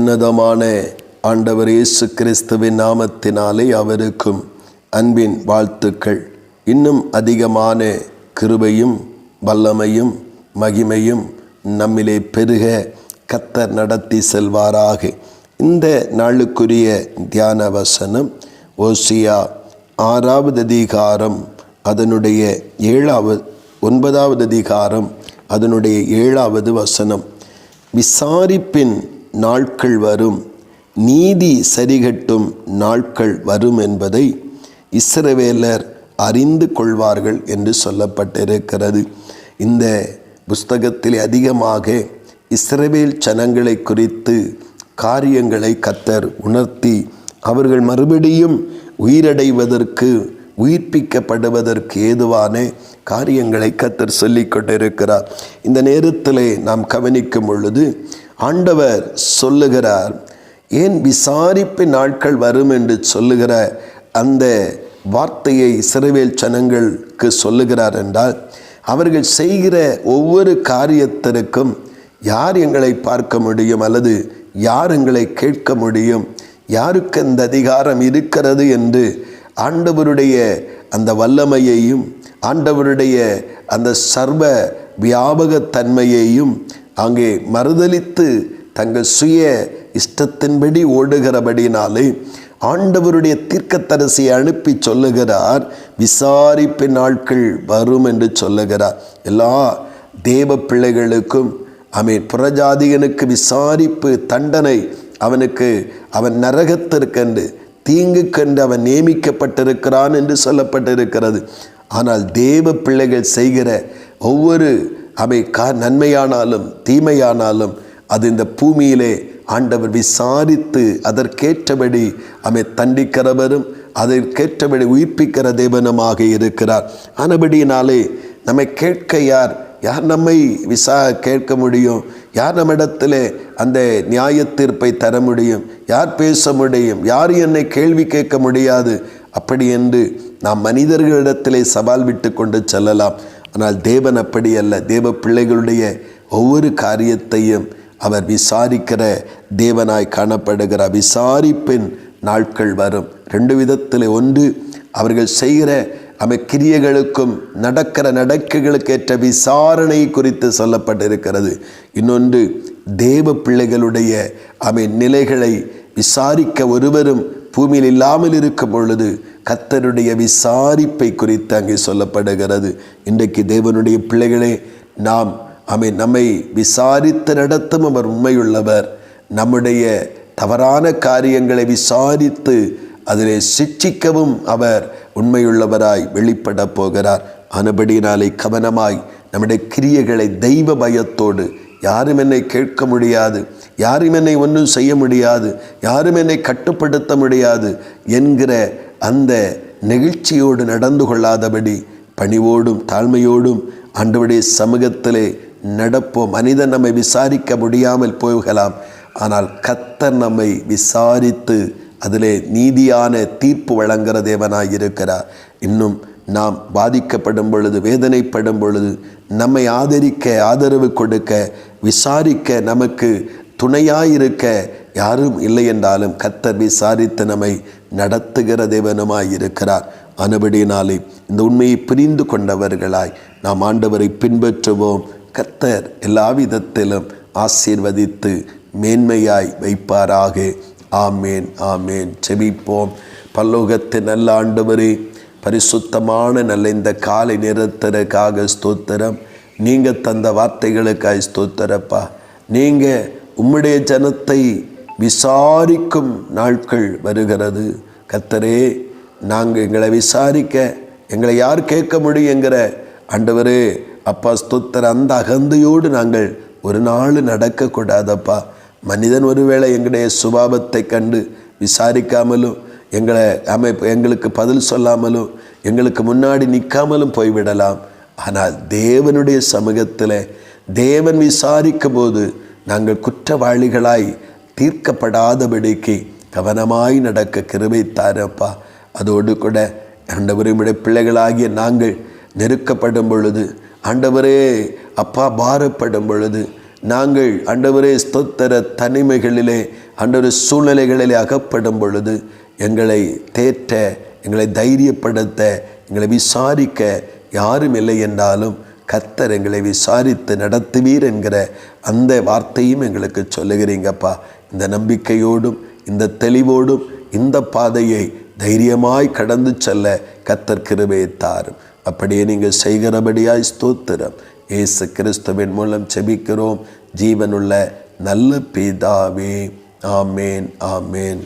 உன்னதமான ஆண்டவர் இயேசு கிறிஸ்துவின் நாமத்தினாலே அவருக்கும் அன்பின் வாழ்த்துக்கள். இன்னும் அதிகமான கிருபையும் வல்லமையும் மகிமையும் நம்மிலே பெருக கத்தர் நடத்தி செல்வாராக. இந்த நாளுக்குரிய தியான வசனம் ஓசியா ஆறாவது அதிகாரம் அதனுடைய ஏழாவது ஒன்பதாவது அதிகாரம் அதனுடைய ஏழாவது வசனம். விசாரிப்பின் நாட்கள் வரும். நீதி சரிகட்டும் நாட்கள் வரும் என்பதை இஸ்ரவேலர் அறிந்து கொள்வார்கள் என்று சொல்லப்பட்டிருக்கிறது. இந்த புஸ்தகத்தில் அதிகமாக இஸ்ரவேல் சனங்களை குறித்து காரியங்களை கத்தர் உணர்த்தி அவர்கள் மறுபடியும் உயிரடைவதற்கு உயிர்ப்பிக்கப்படுவதற்கு ஏதுவான காரியங்களை கத்தர் சொல்லிக் கொண்டிருக்கிறார். இந்த நேரத்திலே நாம் கவனிக்கும் பொழுது ஆண்டவர் சொல்லுகிறார் ஏன் விசாரிப்பு நாட்கள் வரும் என்று சொல்லுகிற அந்த வார்த்தையை சிறுவேல் ஜனங்களுக்கு சொல்லுகிறார் என்றால் அவர்கள் செய்கிற ஒவ்வொரு காரியத்திற்கும் யார் எங்களை பார்க்க முடியும் அல்லது யார் எங்களை கேட்க முடியும் யாருக்கு அந்த அதிகாரம் இருக்கிறது என்று ஆண்டவருடைய அந்த வல்லமையையும் ஆண்டவருடைய அந்த சர்வ வியாபகத்தன்மையையும் அங்கே மறுதலித்து தங்கள் சுய இஷ்டத்தின்படி ஓடுகிறபடினாலே ஆண்டவருடைய தீர்க்கத்தரசியை அனுப்பி சொல்லுகிறார் விசாரிப்பு நாட்கள் வரும் என்று சொல்லுகிறார். எல்லா தேவ பிள்ளைகளுக்கும் அமீன் புறஜாதிகனுக்கு விசாரிப்பு தண்டனை அவனுக்கு அவன் நரகத்திற்கென்று தீங்கு கண்டு அவன் நியமிக்கப்பட்டிருக்கிறான் என்று சொல்லப்பட்டிருக்கிறது. ஆனால் தேவ பிள்ளைகள் செய்கிற ஒவ்வொரு அவை கா நன்மையானாலும் தீமையானாலும் அது இந்த பூமியிலே ஆண்டவர் விசாரித்து அதற்கேற்றபடி அவை தண்டிக்கிறவரும் அதற்கேற்றபடி உயிர்ப்பிக்கிற தேவனமாக இருக்கிறார். ஆனபடியினாலே நம்மை கேட்க யார்? யார் நம்மை விசா கேட்க முடியும்? யார் நம்மிடத்தில் அந்த நியாய தீர்ப்பை தர முடியும்? யார் பேச முடியும்? யார் என்னை கேள்வி கேட்க முடியாது? அப்படி என்று நாம் மனிதர்களிடத்திலே சவால் விட்டு கொண்டு செல்லலாம். ஆனால் தேவன் அப்படி அல்ல. தேவ பிள்ளைகளுடைய ஒவ்வொரு காரியத்தையும் அவர் விசாரிக்கிற தேவனாய் காணப்படுகிறார் விசாரிப்பின் நாட்கள் வரும். ரெண்டு விதத்தில் ஒன்று அவர்கள் செய்கிற அவை கிரியைகளுக்கும் நடக்கிற நடக்கைகளுக்கு ஏற்ற விசாரணை குறித்து சொல்லப்பட்டிருக்கிறது. இன்னொன்று தேவ பிள்ளைகளுடைய அவை நிலைகளை விசாரிக்க ஒருவரும் பூமியில் இல்லாமல் இருக்கும் பொழுது கத்தருடைய விசாரிப்பை குறித்து அங்கே சொல்லப்படுகிறது. இன்றைக்கு தேவனுடைய பிள்ளைகளே நாம் அமை நம்மை விசாரித்து நடத்தும் அவர் உண்மையுள்ளவர். நம்முடைய தவறான காரியங்களை விசாரித்து அதிலே சிக்ஷிக்கவும் அவர் உண்மையுள்ளவராய் வெளிப்பட போகிறார். ஆனபடியினாலே கவனமாய் நம்முடைய கிரியைகளை தெய்வ பயத்தோடு யாரும் என்னை கேட்க முடியாது. யாரும் என்னை ஒன்றும் செய்ய முடியாது யாரும் என்னை கட்டுப்படுத்த முடியாது என்கிற அந்த நெகிழ்ச்சியோடு நடந்து கொள்ளாதபடி பணிவோடும் தாழ்மையோடும் ஆண்டவருடைய சமூகத்திலே நடப்போம். மனிதன் நம்மை விசாரிக்க முடியாமல் போகலாம். ஆனால் கத்தர் நம்மை விசாரித்து அதிலே நீதியான தீர்ப்பு வழங்குகிற தேவனாய் இருக்கிறார். இன்னும் நாம் பாதிக்கப்படும் பொழுது வேதனைப்படும் பொழுது நம்மை ஆதரிக்க ஆதரவு கொடுக்க விசாரிக்க நமக்கு துணையாயிருக்க யாரும் இல்லை என்றாலும் கத்தர் விசாரித்து நம்மை நடத்துகிற தேவனமாயிருக்கிறார். அனுபடியினாலே இந்த உண்மையை புரிந்து கொண்டவர்களாய் நாம் ஆண்டவரை பின்பற்றுவோம். கத்தர் எல்லா விதத்திலும் ஆசீர்வதித்து மேன்மையாய் வைப்பாராக. ஆமேன் ஆமேன். செபிப்போம் பல்லோகத்தின் நல்ல ஆண்டவரே பரிசுத்தமான நல்ல இந்த காலை நிறத்திற்காக ஸ்தோத்திரம். நீங்கள் தந்த வார்த்தைகளுக்காய் ஸ்தோத்திரப்பா. நீங்கள் உம்முடைய ஜனத்தை விசாரிக்கும் நாட்கள் வருகிறது. கத்தரே நாங்கள் எங்களை விசாரிக்க எங்களை யார் கேட்க முடியுங்கிற ஆண்டவரே அப்பா ஸ்தோத்தர் அந்த அகந்தையோடு நாங்கள் ஒரு நாள் நடக்கக்கூடாதப்பா. மனிதன் ஒருவேளை எங்களுடைய சுபாவத்தை கண்டு விசாரிக்காமலும் எங்களை அமை எங்களுக்கு பதில் சொல்லாமலும் எங்களுக்கு முன்னாடி நிற்காமலும் போய்விடலாம். ஆனால் தேவனுடைய சமூகத்தில் தேவன் விசாரிக்கும் போது நாங்கள் குற்றவாளிகளாய் தீர்க்கப்படாதபடிக்கு கவனமாய் நடக்க கிருபை தாரப்பா அதோடு கூட ஆண்டவரையுடைய பிள்ளைகளாகிய நாங்கள் நெருக்கப்படும் பொழுது ஆண்டவரே அப்பா பாரப்படும் பொழுது நாங்கள் ஆண்டவரே ஸ்தோத்திர தனிமைகளிலே ஆண்டவரே சூழ்நிலைகளிலே அகப்படும் பொழுது எங்களை தேற்ற எங்களை தைரியப்படுத்த எங்களை விசாரிக்க யாரும் இல்லை என்றாலும் கத்தர் எங்களை விசாரித்து நடத்துவீர் என்கிற அந்த வார்த்தையும் எங்களுக்கு சொல்லுகிறீங்கப்பா. இந்த நம்பிக்கையோடும் இந்த தெளிவோடும் இந்த பாதையை தைரியமாய் கடந்து செல்ல கத்தர் கிருபையை தாரும். அப்படியே நீங்கள் செய்கிறபடியாய் ஸ்தோத்திரம். இயேசு கிறிஸ்துவின் மூலம் செபிக்கிறோம். ஜீவனுள்ள நல்ல பிதாவே. ஆமேன் ஆமேன்.